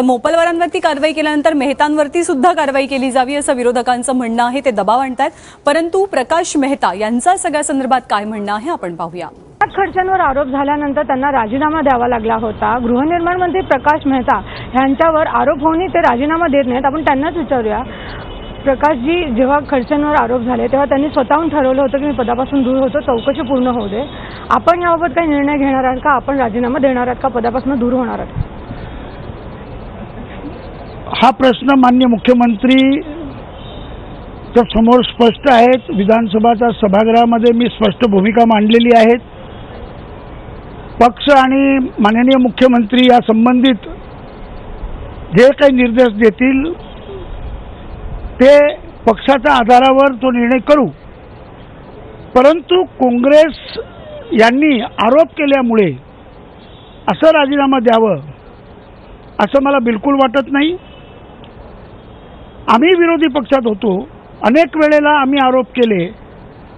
तर मोपलवारांवरती कारवाई केल्यानंतर मेहतांवरती सुद्धा कारवाई केली जावी असं विरोधकांचं म्हणणं आहे ते दबाव आणतात परंतु प्रकाश मेहता यांचा सगळ्या संदर्भात काय म्हणणं आहे आपण पाहूया. खडसेंवर खर्चांवर आरोप झाल्यानंतर त्यांना राजीनामा द्यावा लागला होता. गृहनिर्माण मंत्री प्रकाश मेहता यांच्यावर आरोप होऊनही ते राजीनामा देत नाहीत. आपण त्यांनाच विचारूया. प्रकाशजी जेव्हा खर्चांवर आरोप झाले तेव्हा त्यांनी स्वतःहून ठरवलं होतं की मी पदापासून दूर होतो चौकशी पूर्ण होऊ दे. आपण याबाबत काही निर्णय घेणार आहात का? आपण राजीनामा देणार आहात का? पदापासून दूर होणार आहात. हा प्रश्न मान्य मुख्यमंत्री तर समोर स्पष्ट आहेत. विधानसभाच्या सभागृहामध्ये मी स्पष्ट भूमिका मांडलेली आहेत. पक्ष आणि माननीय मुख्यमंत्री या संबंधित जे काही निर्देश देतील ते पक्षाच्या आधारावर तो निर्णय करू. परंतु काँग्रेस यांनी आरोप केल्यामुळे असं राजीनामा द्यावं असं मला बिलकुल वाटत नाही. आम्ही विरोधी पक्षात होतो. अनेक वेळेला आम्ही आरोप केले.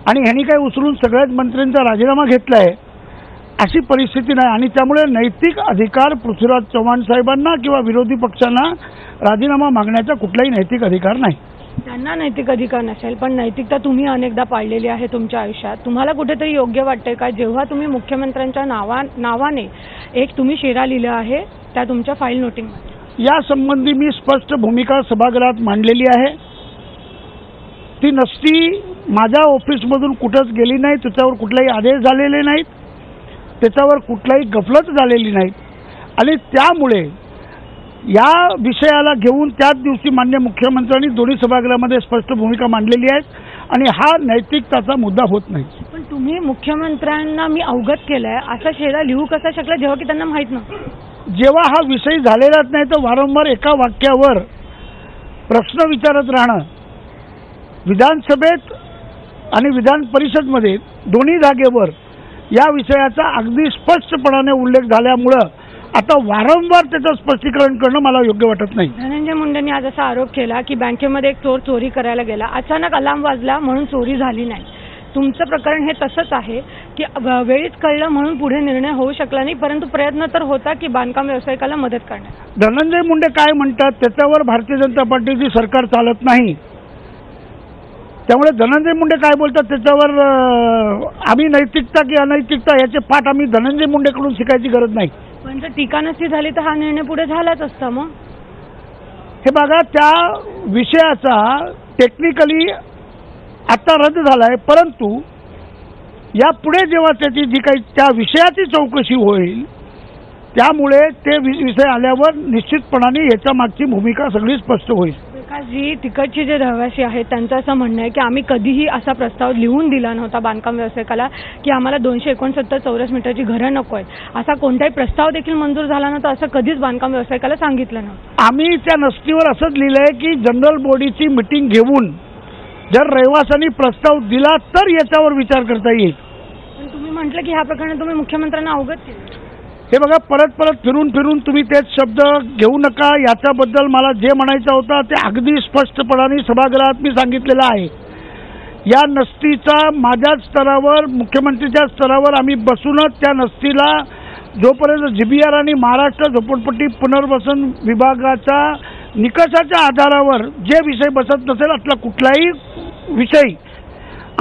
आणि ह्यांनी काही उचलून सगळ्याच मंत्र्यांचा राजीनामा घेतलाय. अशी परिस्थिती नाही. आणि त्यामुळे नैतिक अधिकार पृथ्वीराज चव्हाण साहेबांना किंवा विरोधी पक्षांना राजीनामा मागण्याचा कुठलाही नैतिक अधिकार नाही. त्यांना नैतिक अधिकार नसेल पण नैतिकता तुम्ही अनेकदा पाळलेली आहे तुमच्या आयुष्यात. तुम्हाला कुठेतरी योग्य वाटतंय का? जेव्हा तुम्ही मुख्यमंत्र्यांच्या नावा नावाने एक तुम्ही शेरा लिहिलं आहे त्या तुमच्या फाईल नोटिंगमध्ये या संबंधी मी स्पष्ट भूमिका सभागृहात मांडलेली आहे. ती नसती माझ्या ऑफिसमधून कुठंच गेली नाही त्याच्यावर कुठलाही आदेश झालेले नाहीत त्याच्यावर कुठलाही गफलत झालेली नाही आणि त्यामुळे या विषयाला घेऊन त्याच दिवशी मान्य मुख्यमंत्र्यांनी दोन्ही सभागृहामध्ये स्पष्ट भूमिका मांडलेली आहे आणि हा नैतिकताचा मुद्दा होत नाही. पण तुम्ही मुख्यमंत्र्यांना मी अवगत केलंय असा शेरा लिहू कसा शकला? जेव्हा की त्यांना माहीत नव्हतं. जेव्हा हा विषय झालेलाच नाही तर वारंवार एका वाक्यावर प्रश्न विचारत राहणं विधानसभेत आणि विधान परिषदमध्ये दोन्ही जागेवर या विषयाचा अगदी स्पष्टपणाने उल्लेख झाल्यामुळं आता वारंवार त्याचं स्पष्टीकरण करणं मला योग्य वाटत नाही. धनंजय मुंडेंनी आज असा आरोप केला की बँकेमध्ये एक चोर चोरी करायला गेला. अचानक अलाम वाजला म्हणून चोरी झाली नाही. तुमचं प्रकरण हे तसंच आहे. की वेळीच कळलं म्हणून पुढे निर्णय होऊ शकला नाही परंतु प्रयत्न तर होता की बांधकाम व्यावसायिकाला मदत करण्याचा. धनंजय मुंडे काय म्हणतात त्याच्यावर भारतीय जनता पार्टीची सरकार चालत नाही. त्यामुळे धनंजय मुंडे काय बोलतात त्याच्यावर आम्ही नैतिकता की अनैतिकता याचे पाठ आम्ही धनंजय मुंडेकडून शिकायची गरज नाही. पण जर टीका नसती झाली तर हा निर्णय पुढे झालाच असता मग. हे बघा त्या विषयाचा टेक्निकली आता रद्द झाला आहे परंतु यापुढे जेव्हा त्याची जी काही त्या विषयाची चौकशी होईल त्यामुळे ते विषय आल्यावर निश्चितपणाने याच्या मागची भूमिका सगळी स्पष्ट होईल. विकासजी तिकडचे जे रहिवासी आहेत त्यांचं असं म्हणणं आहे की आम्ही कधीही असा प्रस्ताव लिहून दिला नव्हता बांधकाम व्यावसायिकाला की आम्हाला दोनशे एकोणसत्तर चौरस मीटरची घरं नको आहेत. असा कोणताही प्रस्ताव देखील मंजूर झाला नव्हता असं कधीच बांधकाम व्यावसायिकाला सांगितलं नव्हतं. आम्ही त्या नसतीवर असंच लिहिलंय की जनरल बॉडीची मिटिंग घेऊन जर रहिवाशांनी प्रस्ताव दिला तर याच्यावर विचार करता येईल. पण तुम्ही म्हटलं की ह्या प्रकरणी तुम्ही मुख्यमंत्र्यांना अवगत केलं. हे बघा परत परत फिरून फिरून तुम्ही तेच शब्द घेऊ नका. याच्याबद्दल मला जे म्हणायचं होतं ते अगदी स्पष्टपणाने सभागृहात मी सांगितलेलं आहे. या नसतीचा माझ्या स्तरावर मुख्यमंत्रीच्या स्तरावर आम्ही बसूनच त्या नसतीला जोपर्यंत जीबीआर आणि महाराष्ट्र झोपडपट्टी पुनर्वसन विभागाच्या निकषाच्या आधारावर जे विषय बसत नसेल असला कुठलाही विषय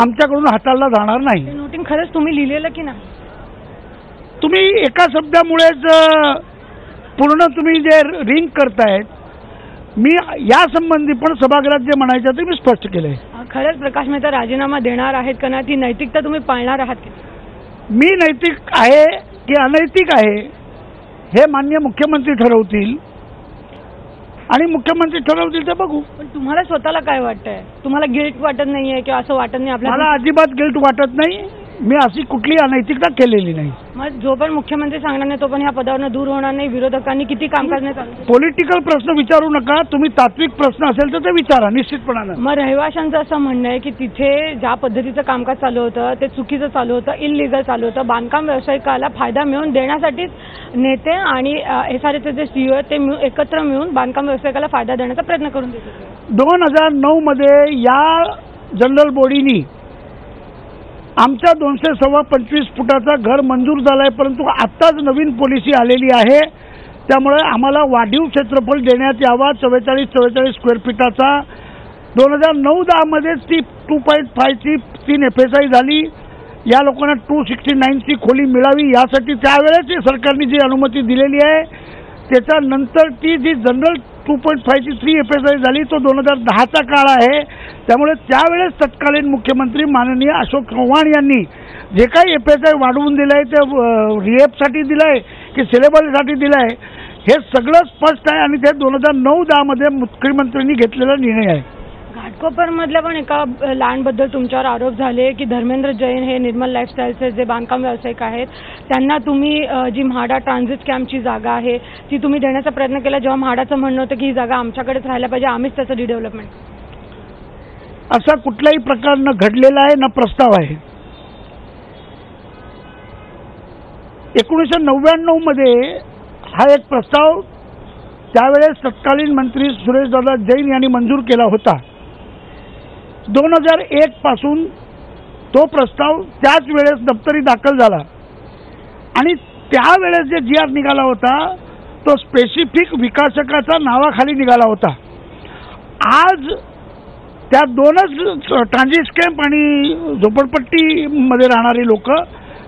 आमच्याकडून हाताळला जाणार नाही. नोटिंग खरंच तुम्ही लिहिलेलं की नाही? तुम्ही एका शब्दामुळेच पूर्ण तुम्ही जे रिंग करतायत मी या संबंधी पण सभागृहात जे म्हणायचं ते मी स्पष्ट केलंय. खरंच प्रकाश मेहता राजीनामा देणार आहेत का नाही ती नैतिकता तुम्ही पाळणार आहात की? मी नैतिक आहे की अनैतिक आहे हे मान्य मुख्यमंत्री ठरवतील. आणि मुख्यमंत्री ठरवतील ते बघू. पण तुम्हाला स्वतःला काय वाटतंय? तुम्हाला गिल्ट वाटत नाहीये किंवा असं वाटत नाही आपल्याला? मला अजिबात गिल्ट वाटत नाही. मी अशी कुठली अनैतिकता केलेली नाही. मग जो पण मुख्यमंत्री सांगणार नाही तो पण ह्या पदावर दूर होणार नाही विरोधकांनी किती काम करण्यात आलं पॉलिटिकल प्रश्न विचारू नका तुम्ही तात्विक प्रश्न असेल तर ते विचारा निश्चितपणानं. मग रहिवाशांचं असं म्हणणं आहे की तिथे ज्या पद्धतीचं कामकाज चालू होतं ते चुकीचं चालू होतं इलिगल चालू होतं बांधकाम व्यावसायिकाला फायदा मिळवून देण्यासाठीच नेते आणि एस आर एचे जे सीईओ आहेत ते एकत्र मिळून बांधकाम व्यावसायिकाला फायदा देण्याचा प्रयत्न करून दोन हजार नऊ मध्ये या जनरल बॉडीनी आमच्या दोनशे सव्वा पंचवीस फुटाचा घर मंजूर झालाय परंतु आत्ताच नवीन पॉलिसी आलेली आहे. त्यामुळे आम्हाला वाढीव क्षेत्रफळ देण्यात यावा चव्वेचाळीस चव्वेचाळीस स्क्वेअर फीटाचा दोन हजार नऊ दहामध्येच ती टू पॉईंट फायची तीन एफ एस आय झाली. या लोकांना टू सिक्स्टी नाईनची खोली मिळावी यासाठी त्यावेळेस सरकारने जी अनुमती दिलेली आहे त्याच्यानंतर ती जी जनरल टू पॉईंट फायची थ्री एफ एस आय झाली तो दोन हजार दहाचा काळ आहे. त्यामुळे त्यावेळेस तत्कालीन मुख्यमंत्री माननीय अशोक चव्हाण यांनी जे काही एफ एस आय वाढवून दिलं आहे ते रिएपसाठी दिलं आहे की सिलेबससाठी दिलं आहे हे सगळं स्पष्ट आहे आणि ते दोन हजार नऊ दहामध्ये मुख्यमंत्र्यांनी घेतलेला निर्णय आहे. घाटकोपरमधल्या पण एका लँडबद्दल तुमच्यावर आरोप झाले की धर्मेंद्र जैन हे निर्मल लाईफस्टाईलचे जे बांधकाम व्यावसायिक आहेत त्यांना तुम्ही जी म्हाडा ट्रान्झिट कॅम्पची जागा आहे ती तुम्ही देण्याचा प्रयत्न केला जेव्हा म्हाडाचं म्हणणं होतं की ही जागा आमच्याकडेच राहायला पाहिजे आम्हीच त्याचं रिडेव्हलपमेंट असा कुठलाही प्रकार न घडलेला आहे न प्रस्ताव आहे. एकोणीसशे नव्याण्णवमध्ये हा एक प्रस्ताव त्यावेळेस तत्कालीन मंत्री सुरेशदादा जैन यांनी मंजूर केला होता. दोन हजार एक पासून तो प्रस्ताव त्याच वेळेस दप्तरी दाखल झाला. आणि त्यावेळेस जे जी आर निघाला होता तो स्पेसिफिक विकासकाचा नावाखाली निघाला होता. आज त्या दोनच ट्रान्झिट कॅम्प आणि झोपडपट्टीमध्ये राहणारी लोक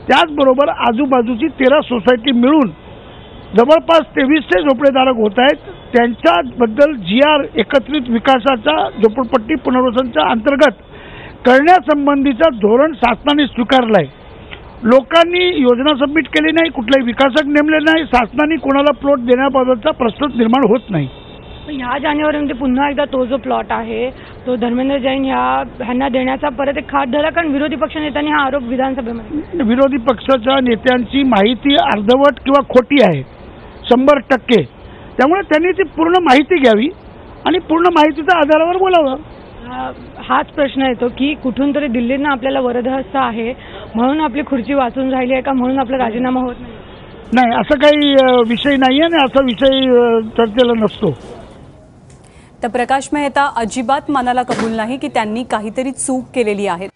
त्याचबरोबर आजूबाजूची तेरा सोसायटी मिळून जवळपास तेवीसशे झोपडेधारक होत आहेत. त्यांच्याबद्दल जी आर एकत्रित विकासाचा झोपडपट्टी पुनर्वसनच्या अंतर्गत करण्यासंबंधीचा धोरण शासनाने स्वीकारलं आहे लोकांनी योजना सबमिट केली नाही कुठलेही विकासक नेमले नाही शासनाने कोणाला प्लॉट देण्याबाबतचा प्रश्नच निर्माण होत नाही. पण ह्या जानेवारीमध्ये पुन्हा एकदा तो जो प्लॉट आहे तो धर्मेंद्र जैन ह्या ह्यांना देण्याचा परत एक खाट धरला कारण विरोधी पक्षनेत्यांनी हा आरोप विधानसभेमध्ये विरोधी पक्षाच्या नेत्यांची माहिती अर्धवट किंवा खोटी आहे शंभर टक्के. त्यामुळे त्यांनी ती पूर्ण माहिती घ्यावी आणि पूर्ण माहितीच्या आधारावर बोलावं. हाच प्रश्न येतो की कुठून तरी दिल्लीनं आपल्याला वरदहस्त आहे म्हणून आपली खुर्ची वाचून राहिली आहे का म्हणून आपला राजीनामा होत नाही? नाही असं काही विषय नाही आहे आणि असा विषय चर्चेला नसतो. तर प्रकाश मेहता अजिबात मनाला कबूल नाही की त्यांनी काहीतरी चूक केलेली आहे.